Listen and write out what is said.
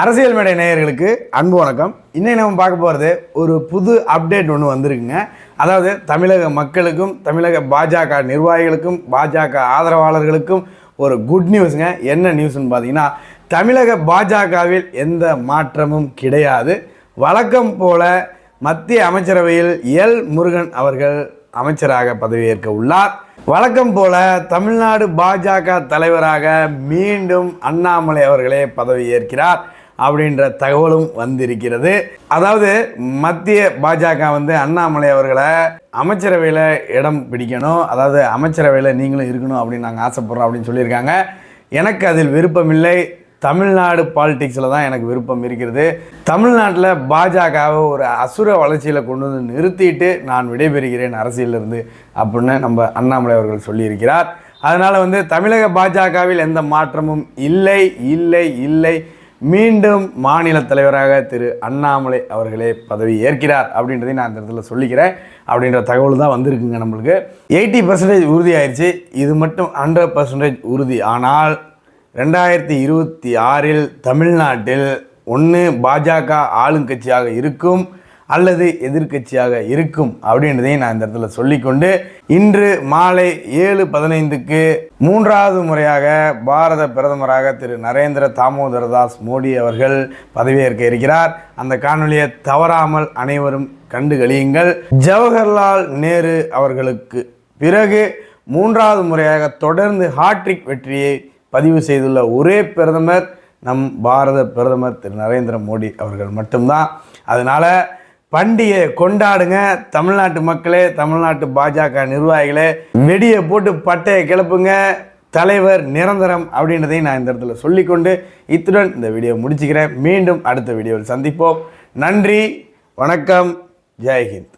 அரசியல் மேடை நேயர்களுக்கு அன்பு வணக்கம். இன்னைக்கு நம்ம பார்க்க போகிறது ஒரு புது அப்டேட் ஒன்று வந்திருக்குங்க. அதாவது தமிழக மக்களுக்கும் தமிழக பாஜக நிர்வாகிகளுக்கும் பாஜக ஆதரவாளர்களுக்கும் ஒரு குட் நியூஸுங்க என்ன நியூஸ்னு பார்த்தீங்கன்னா தமிழக பாஜகவில் எந்த மாற்றமும் கிடையாது. வழக்கம் போல மத்திய அமைச்சரவையில் எல் முருகன் அவர்கள் அமைச்சராக பதவியேற்க உள்ளார். வழக்கம் போல தமிழ்நாடு பாஜக தலைவராக மீண்டும் அண்ணாமலை அவர்களே பதவியேற்கிறார். அப்படின்ற தகவலும் வந்திருக்கிறது. அதாவது மத்திய பாஜக வந்து அண்ணாமலை அவர்களை அமைச்சரவையில் இடம் பிடிக்கணும். அதாவது அமைச்சரவையில் நீங்களும் இருக்கணும் அப்படின்னு நாங்கள் ஆசைப்பட்றோம் அப்படின்னு சொல்லியிருக்காங்க. எனக்கு அதில் விருப்பமில்லை. தமிழ்நாடு பாலிடிக்ஸில் தான் எனக்கு விருப்பம் இருக்கிறது. தமிழ்நாட்டில் பாஜகவை ஒரு அசுர வளர்ச்சியில் கொண்டு வந்து நிறுத்திட்டு நான் விடைபெறுகிறேன் அரசியலிருந்து அப்படின்னு நம்ம அண்ணாமலை அவர்கள் சொல்லியிருக்கிறார். அதனால் வந்து தமிழக பாஜகவில் எந்த மாற்றமும் இல்லை இல்லை இல்லை மீண்டும் மாநில தலைவராக திரு அண்ணாமலை அவர்களே பதவி ஏற்கிறார் அப்படின்றதையும் நான் இந்த இடத்துல சொல்லிக்கிறேன். அப்படின்ற தகவல் தான் வந்திருக்குங்க நம்மளுக்கு. எயிட்டி பர்சன்டேஜ் உறுதி ஆயிடுச்சு இது மட்டும் ஹண்ட்ரட் பர்சன்டேஜ் உறுதி. ஆனால் ரெண்டாயிரத்தி இருபத்தி ஆறில் தமிழ்நாட்டில் ஒன்று பாஜக ஆளுங்கட்சியாக இருக்கும். அல்லது எதிர்க்கட்சியாக இருக்கும் அப்படின்றதையும் நான் இந்த இடத்துல சொல்லிக்கொண்டு இன்று மாலை ஏழு பதினைந்துக்கு மூன்றாவது முறையாக பாரத பிரதமராக திரு நரேந்திர தாமோதர தாஸ் மோடி அவர்கள் பதவியேற்க இருக்கிறார். அந்த காணொலியை தவறாமல் அனைவரும் கண்டு கழியுங்கள். ஜவஹர்லால் நேரு அவர்களுக்கு பிறகு மூன்றாவது முறையாக தொடர்ந்து ஹாட்ரிக் வெற்றியை பதிவு செய்துள்ள ஒரே பிரதமர் நம் பாரத பிரதமர் திரு நரேந்திர மோடி அவர்கள் மட்டும்தான். அதனால் பண்டிகை கொண்டாடுங்க. தமிழ்நாட்டு மக்களே தமிழ்நாட்டு பாஜக நிர்வாகிகளே வெடியை போட்டு பட்டையை கிளப்புங்க. தலைவர் நிரந்தரம் அப்படின்றதையும் நான் இந்த இடத்துல சொல்லிக்கொண்டு இத்துடன் இந்த வீடியோ முடிச்சுக்கிறேன். மீண்டும் அடுத்த வீடியோவில் சந்திப்போம். நன்றி வணக்கம் ஜெய்ஹிந்த்